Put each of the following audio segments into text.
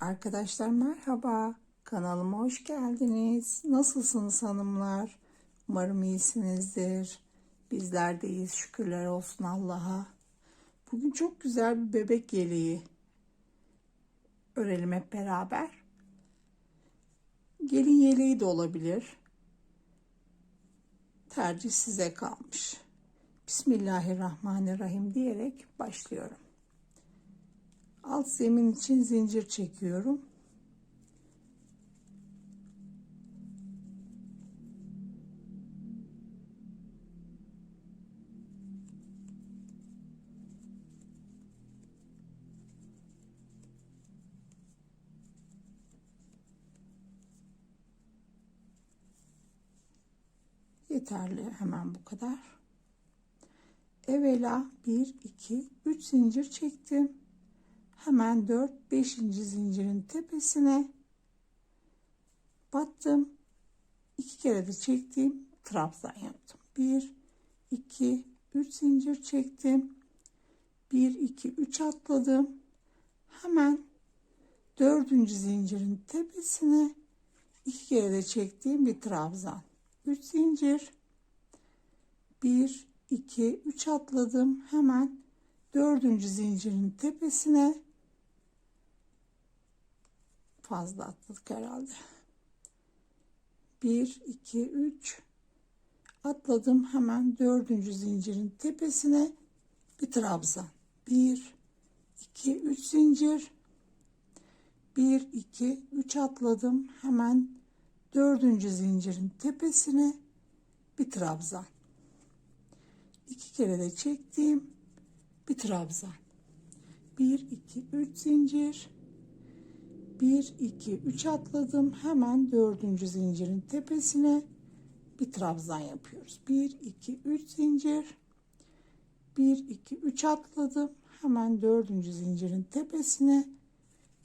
Arkadaşlar merhaba. Kanalıma hoş geldiniz. Nasılsınız hanımlar? Umarım iyisinizdir. Bizler de iyiyiz. Şükürler olsun Allah'a. Bugün çok güzel bir bebek yeleği örelim hep beraber. Gelin yeleği de olabilir. Tercih size kalmış. Bismillahirrahmanirrahim diyerek başlıyorum. Alt zemin için zincir çekiyorum. Yeterli hemen bu kadar. Evvela 1 2 3 zincir çektim. Hemen 4 5. zincirin tepesine battım. 2 kere de çektim. Trabzan yaptım. 1 2 3 zincir çektim. 1 2 3 atladım. Hemen 4. zincirin tepesine 2 kere de çektiğim bir trabzan. 3 zincir. 1 2 3 atladım. Hemen dördüncü zincirin tepesine fazla atladık herhalde. 1 2 3 atladım hemen dördüncü zincirin tepesine bir trabzan. 1 2 3 zincir 1 2 3 atladım hemen dördüncü zincirin tepesine bir trabzan. İki kere de çektim bir trabzan. 1 2 3 zincir 1 2 3 atladım. Hemen dördüncü zincirin tepesine bir trabzan yapıyoruz. 1 2 3 zincir. 1 2 3 atladım. Hemen dördüncü zincirin tepesine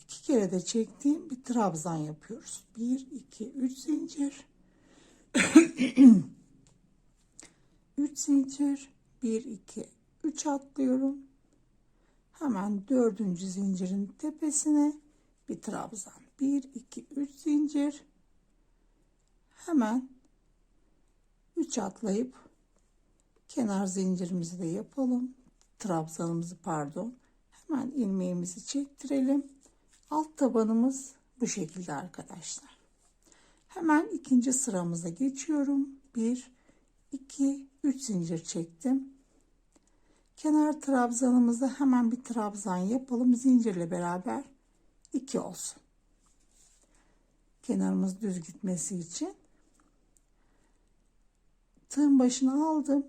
iki kere de çektiğim bir trabzan yapıyoruz. 1 2 3 zincir. 3 zincir. 1 2 3 atlıyorum. Hemen dördüncü zincirin tepesine bir trabzan. 1 2 3 zincir. Hemen 3 atlayıp kenar zincirimizi de yapalım. Trabzanımızı pardon. Hemen ilmeğimizi çektirelim. Alt tabanımız bu şekilde arkadaşlar. Hemen ikinci sıramıza geçiyorum. 1 2 3 zincir çektim. Kenar trabzanımızı hemen bir trabzan yapalım. Zincirle beraber 2 olsun. Kenarımız düz gitmesi için. Tığın başına aldım.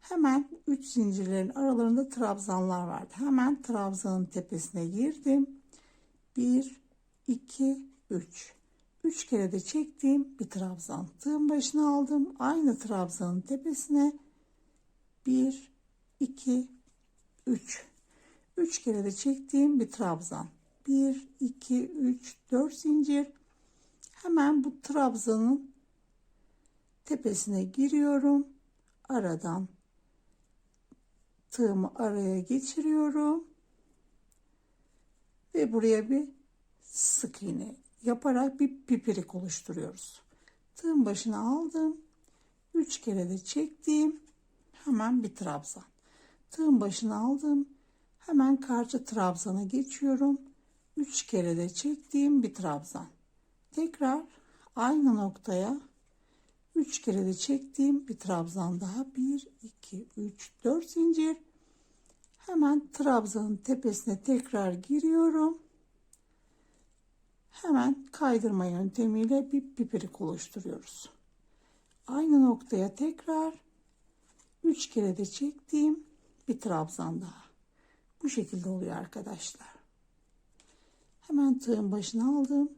Hemen 3 zincirlerin aralarında trabzanlar vardı. Hemen trabzanın tepesine girdim. 1 2 3 3 kere de çektiğim bir trabzan. Tığın başına aldım. Aynı trabzanın tepesine 1 2 3 3 kere de çektiğim bir trabzan. 1 2 3 4 zincir. Hemen bu trabzanın tepesine giriyorum. Aradan tığımı araya geçiriyorum. Ve buraya bir sık iğne yaparak bir pipirik oluşturuyoruz. Tığın başına aldım. 3 kere de çektiğim hemen bir trabzan. Tığın başına aldım. Hemen karşı trabzana geçiyorum. 3 kere de çektiğim bir trabzan. Tekrar aynı noktaya 3 kere de çektiğim bir trabzan daha. 1 2 3 4 zincir. Hemen trabzanın tepesine tekrar giriyorum. Hemen kaydırma yöntemiyle bir pipirik oluşturuyoruz. Aynı noktaya tekrar 3 kere de çektiğim bir trabzan daha. Bu şekilde oluyor arkadaşlar. Hemen tığın başına aldım.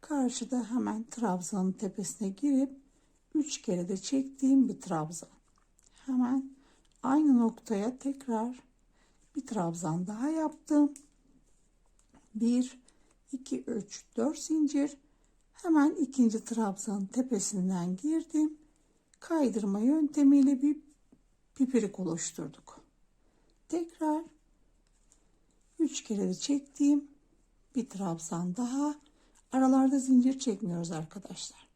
Karşıda hemen trabzanın tepesine girip 3 kere de çektiğim bir trabzan. Hemen aynı noktaya tekrar bir trabzan daha yaptım. 1 2 3 4 zincir hemen ikinci trabzanın tepesinden girdim. Kaydırma yöntemiyle bir pipirik oluşturduk. Tekrar 3 kere de çektiğim Bir trabzan daha. Aralarda zincir çekmiyoruz arkadaşlar.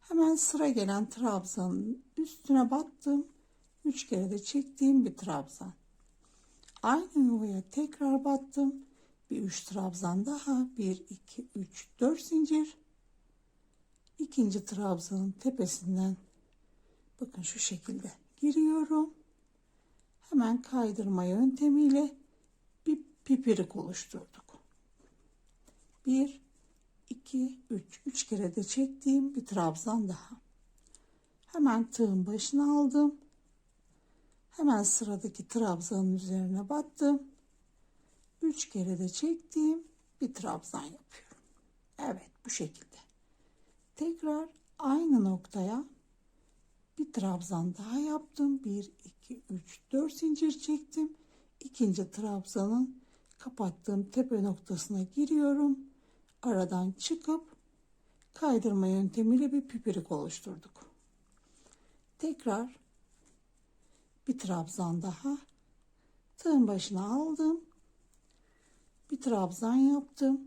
Hemen sıra gelen trabzanın üstüne battım. Üç kere de çektiğim bir trabzan. Aynı yuvaya tekrar battım. Bir üç trabzan daha. Bir, iki, üç, dört zincir. İkinci trabzanın tepesinden bakın şu şekilde giriyorum. Hemen kaydırma yöntemiyle bir pipirik oluşturduk. Bir, iki, üç. Üç kere de çektiğim bir trabzan daha. Hemen tığın başına aldım. Hemen sıradaki trabzanın üzerine battım. Üç kere de çektiğim bir trabzan yapıyorum. Evet bu şekilde. Tekrar aynı noktaya bir trabzan daha yaptım. 1, 2, 3, 4 zincir çektim. İkinci trabzanın kapattığım tepe noktasına giriyorum. Aradan çıkıp kaydırma yöntemiyle bir pipirik oluşturduk. Tekrar bir trabzan daha tığın başına aldım. Bir trabzan yaptım.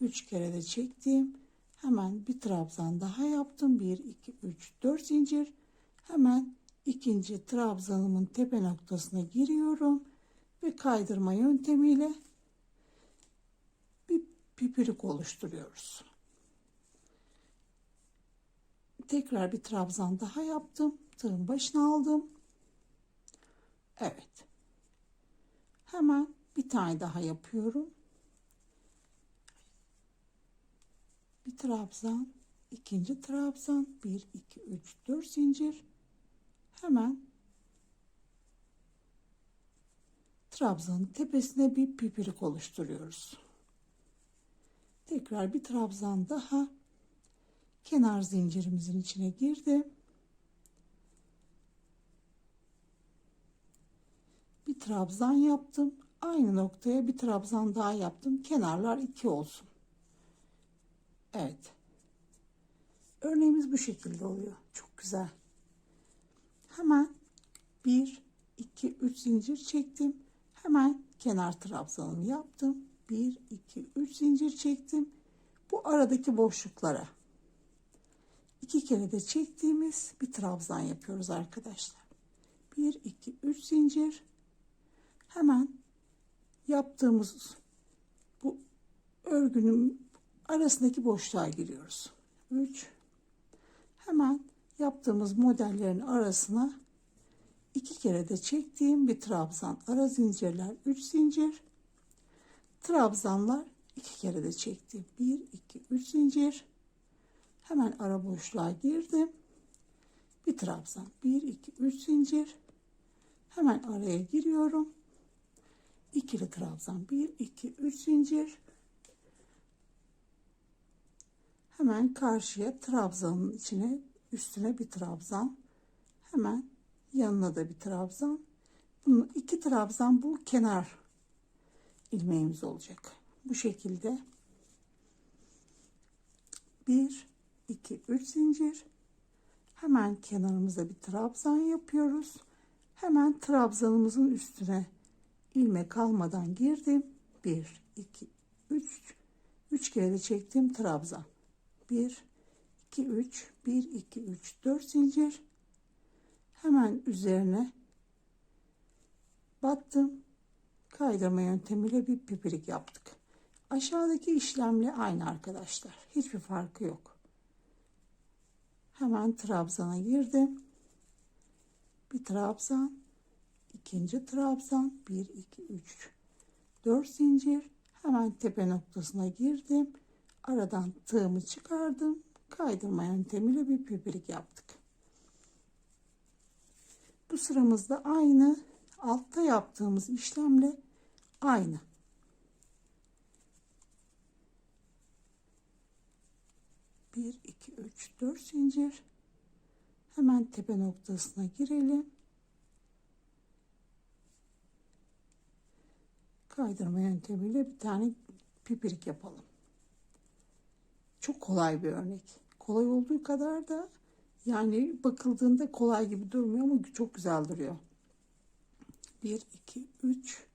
Üç kere de çektim. Hemen bir trabzan daha yaptım. 1, 2, 3, 4 zincir. Hemen ikinci trabzanımın tepe noktasına giriyorum. Ve kaydırma yöntemiyle bir pipirik oluşturuyoruz. Tekrar bir trabzan daha yaptım. Tığın başına aldım. Evet. Hemen bir tane daha yapıyorum. Bir trabzan, ikinci trabzan, 1 2 3 4 zincir. Hemen trabzanın tepesine bir pipirik oluşturuyoruz. Tekrar bir trabzan daha kenar zincirimizin içine girdim. Bir trabzan yaptım. Aynı noktaya bir trabzan daha yaptım. Kenarlar iki olsun. Evet. Örneğimiz bu şekilde oluyor. Çok güzel. Hemen 1, 2, 3 zincir çektim. Hemen kenar trabzanımı yaptım. 1, 2, 3 zincir çektim. Bu aradaki boşluklara iki kere de çektiğimiz bir trabzan yapıyoruz arkadaşlar. 1, 2, 3 zincir. Hemen yaptığımız bu örgünün arasındaki boşluğa giriyoruz. 3 hemen yaptığımız modellerin arasına iki kere de çektiğim bir trabzan ara zincirler 3 zincir trabzanlar iki kere de çektiğim 1 2 3 zincir. Hemen ara boşluğa girdim. Bir trabzan 1 2 3 zincir. Hemen araya giriyorum. İkili trabzan 1 2 3 zincir. Hemen karşıya trabzanın içine üstüne bir trabzan. Hemen yanına da bir trabzan. Bunu iki trabzan bu kenar ilmeğimiz olacak. Bu şekilde 1 2 3 zincir. Hemen kenarımıza bir trabzan yapıyoruz. Hemen trabzanımızın üstüne ilmek kalmadan girdim. 1 2 3 3 kere de çektim trabzan. 1 2 3 1 2 3 4 zincir. Hemen üzerine battım kaydırma yöntemiyle bir pipirik yaptık. Aşağıdaki işlemle aynı arkadaşlar. Hiçbir farkı yok. Hemen trabzana girdim. Bir trabzan ikinci trabzan 1 2 3 4 zincir. Hemen tepe noktasına girdim. Aradan tığımı çıkardım. Kaydırma yöntemiyle bir pipirik yaptık. Bu sıramızda aynı. Altta yaptığımız işlemle aynı bir iki üç dört zincir hemen tepe noktasına girelim kaydırma yöntemiyle bir tane pipirik yapalım çok kolay bir örnek. Kolay olduğu kadar da yani bakıldığında kolay gibi durmuyor ama çok güzel duruyor. 1, 2, 3.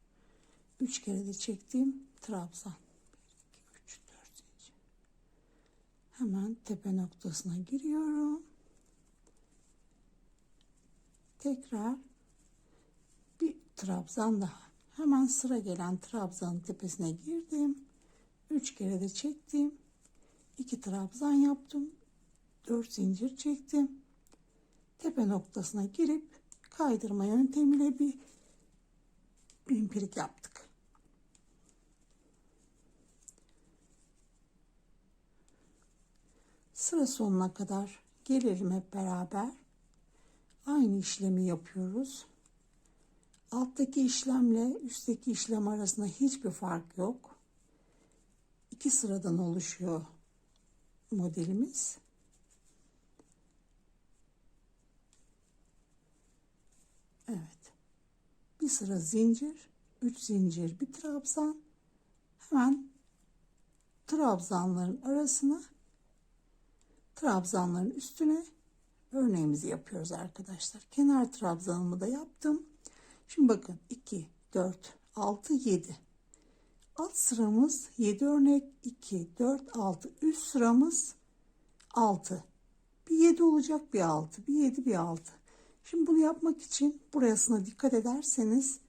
3 kere de çektiğim trabzan. 1, 2, Hemen tepe noktasına giriyorum. Tekrar bir trabzan daha. Hemen sıra gelen trabzanın tepesine girdim. Üç kere de çektim. İki trabzan yaptım. Dört zincir çektim. Tepe noktasına girip kaydırma yöntemiyle bir pimprik yaptık. Sıra sonuna kadar gelelim hep beraber. Aynı işlemi yapıyoruz. Alttaki işlemle üstteki işlem arasında hiçbir fark yok. İki sıradan oluşuyor modelimiz. Evet. Bir sıra zincir, üç zincir, bir trabzan. Hemen trabzanların arasına trabzanların üstüne örneğimizi yapıyoruz arkadaşlar. Kenar trabzanımı da yaptım. Şimdi bakın 2, 4, 6, 7. Alt sıramız 7 örnek 2, 4, 6. Üst sıramız 6. Bir 7 olacak bir 6. Bir 7 bir 6. Şimdi bunu yapmak için burasına dikkat ederseniz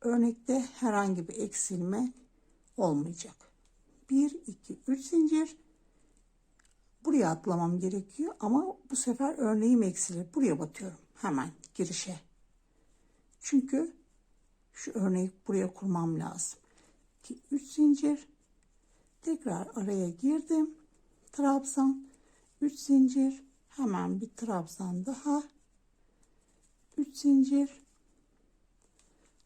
örnekte herhangi bir eksilme olmayacak. 1, 2, 3 zincir. Buraya atlamam gerekiyor ama bu sefer örneğim eksilir. Buraya batıyorum hemen girişe. Çünkü şu örneği buraya kurmam lazım. 2 3 zincir. Tekrar araya girdim. Trabzan 3 zincir. Hemen bir trabzan daha. 3 zincir.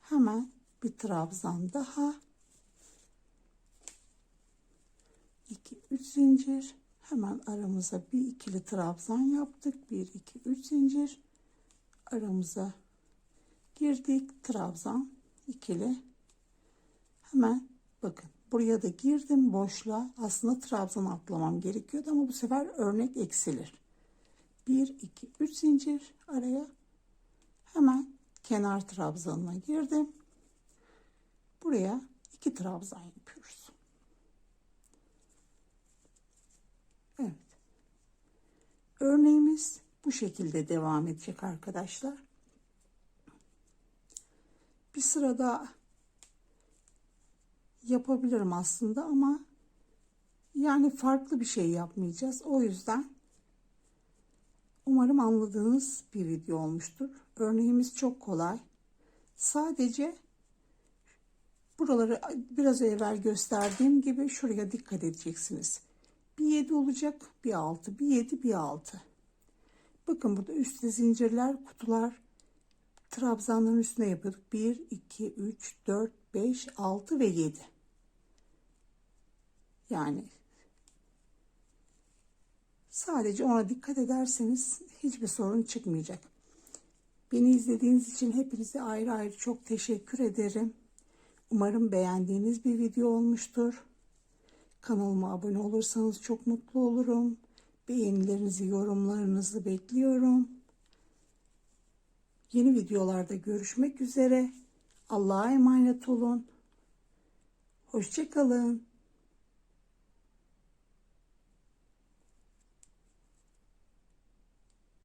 Hemen bir trabzan daha. 2 3 zincir. Hemen aramıza bir ikili trabzan yaptık. 1 2 3 zincir. Aramıza girdik. Trabzan ikili. Hemen bakın buraya da girdim boşluğa. Aslında trabzan atlamam gerekiyordu ama bu sefer örnek eksilir. 1 2 3 zincir araya. Hemen kenar trabzanına girdim. Buraya iki trabzan yapıyoruz. Evet. Örneğimiz bu şekilde devam edecek arkadaşlar. Bir sırada yapabilirim aslında ama yani farklı bir şey yapmayacağız. O yüzden umarım anladığınız bir video olmuştur. Örneğimiz çok kolay. Sadece buraları biraz evvel gösterdiğim gibi şuraya dikkat edeceksiniz. Bir 7 olacak, bir 6, bir 7, bir 6. Bakın burada üstte zincirler, kutular, trabzanların üstüne yapıyorduk. 1, 2, 3, 4, 5, 6 ve 7. Yani sadece ona dikkat ederseniz hiçbir sorun çıkmayacak. Beni izlediğiniz için hepinize ayrı ayrı çok teşekkür ederim. Umarım beğendiğiniz bir video olmuştur. Kanalıma abone olursanız çok mutlu olurum. Beğenilerinizi, yorumlarınızı bekliyorum. Yeni videolarda görüşmek üzere. Allah'a emanet olun. Hoşçakalın.